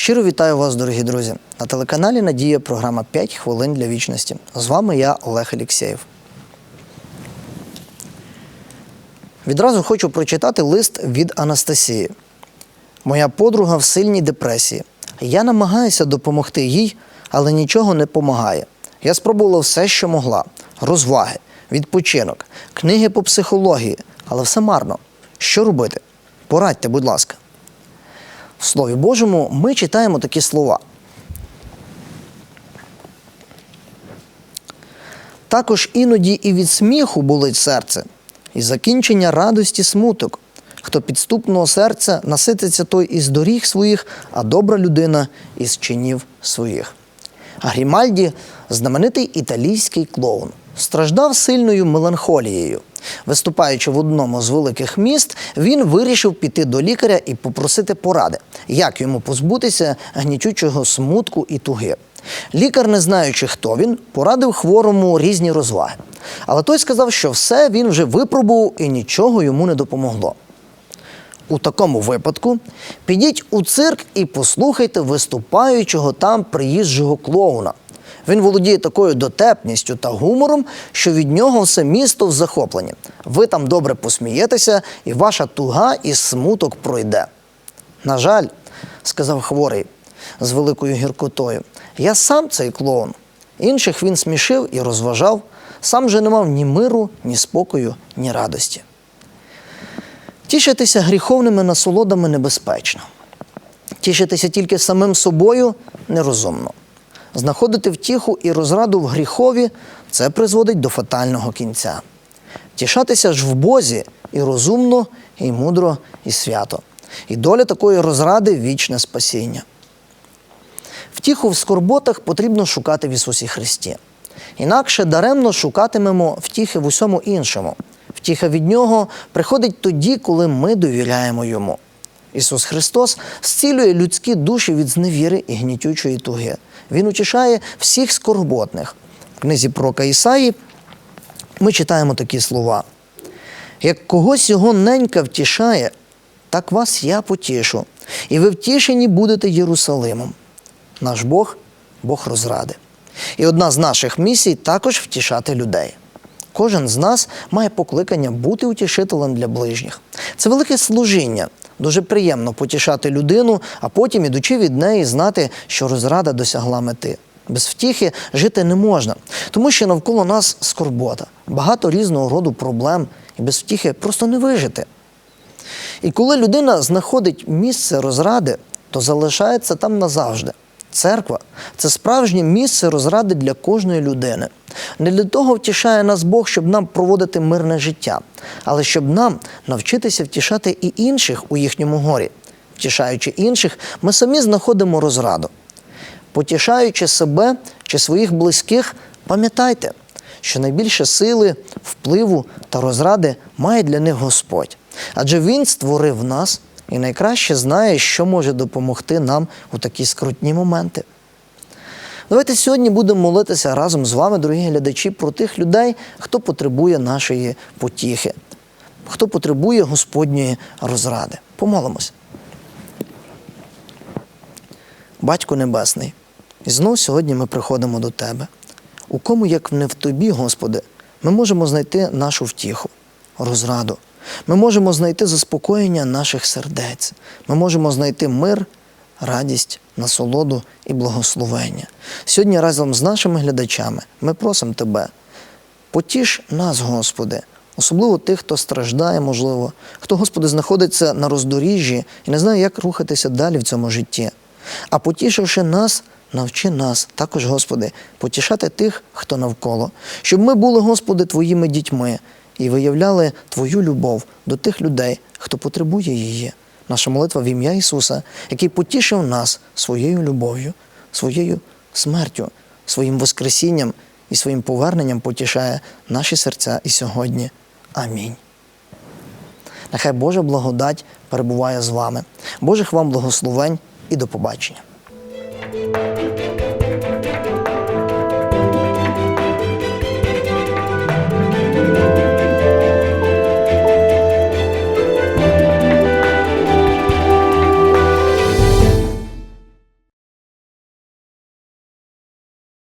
Щиро вітаю вас, дорогі друзі. На телеканалі Надія програма «5 хвилин для вічності. З вами я, Олег Алєксєєв. Відразу хочу прочитати лист від Анастасії. Моя подруга в сильній депресії. Я намагаюся допомогти їй, але нічого не допомагає. Я спробувала все, що могла: розваги, відпочинок, книги по психології, але все марно. Що робити? Порадьте, будь ласка. В Слові Божому ми читаємо такі слова. Також іноді і від сміху болить серце, і закінчення радості смуток. Хто підступного серця насититься той із доріг своїх, а добра людина із чинів своїх. Грімальді знаменитий італійський клоун, страждав сильною меланхолією. Виступаючи в одному з великих міст, він вирішив піти до лікаря і попросити поради, як йому позбутися гнітючого смутку і туги. Лікар, не знаючи, хто він, порадив хворому різні розваги. Але той сказав, що все він вже випробував і нічого йому не допомогло. У такому випадку підіть у цирк і послухайте виступаючого там приїжджого клоуна. Він володіє такою дотепністю та гумором, що від нього все місто в захопленні. Ви там добре посмієтеся, і ваша туга і смуток пройде. На жаль, сказав хворий з великою гіркотою, я сам цей клоун. Інших він смішив і розважав, сам же не мав ні миру, ні спокою, ні радості. Тішитися гріховними насолодами небезпечно. Тішитися тільки самим собою нерозумно. Знаходити втіху і розраду в гріхові це призводить до фатального кінця. Тішатися ж в Бозі і розумно, і мудро, і свято. І доля такої розради вічне спасіння. Втіху в скорботах потрібно шукати в Ісусі Христі. Інакше даремно шукатимемо втіхи в усьому іншому. Втіха від Нього приходить тоді, коли ми довіряємо Йому. Ісус Христос зцілює людські душі від зневіри і гнітючої туги. Він утішає всіх скорботних. В книзі пророка Ісаї ми читаємо такі слова. Як когось його ненька втішає, так вас я потішу, і ви втішені будете Єрусалимом. Наш Бог Бог розради. І одна з наших місій також втішати людей. Кожен з нас має покликання бути утішителем для ближніх. Це велике служіння. Дуже приємно потішати людину, а потім, ідучи від неї, знати, що розрада досягла мети. Без втіхи жити не можна, тому що навколо нас скорбота, багато різного роду проблем, і без втіхи просто не вижити. І коли людина знаходить місце розради, то залишається там назавжди. Церква це справжнє місце розради для кожної людини. Не для того втішає нас Бог, щоб нам проводити мирне життя, але щоб нам навчитися втішати і інших у їхньому горі. Втішаючи інших, ми самі знаходимо розраду. Потішаючи себе чи своїх близьких, пам'ятайте, що найбільше сили, впливу та розради має для них Господь. Адже Він створив нас і найкраще знає, що може допомогти нам у такі скрутні моменти. Давайте сьогодні будемо молитися разом з вами, дорогі глядачі, про тих людей, хто потребує нашої потіхи, хто потребує Господньої розради. Помолимось. Батько Небесний, і знов сьогодні ми приходимо до Тебе. У кому, як не в Тобі, Господи, ми можемо знайти нашу втіху, розраду. Ми можемо знайти заспокоєння наших сердець. Ми можемо знайти мир, радість, насолоду і благословення. Сьогодні разом з нашими глядачами ми просимо Тебе, потіш нас, Господи, особливо тих, хто страждає, можливо, хто, Господи, знаходиться на роздоріжжі і не знає, як рухатися далі в цьому житті. А потішивши нас, навчи нас також, Господи, потішати тих, хто навколо, щоб ми були, Господи, Твоїми дітьми і виявляли Твою любов до тих людей, хто потребує її. Наша молитва в ім'я Ісуса, який потішив нас своєю любов'ю, своєю смертю, своїм Воскресінням і своїм поверненням потішає наші серця і сьогодні. Амінь. Нехай Божа благодать перебуває з вами. Божих вам благословень і до побачення.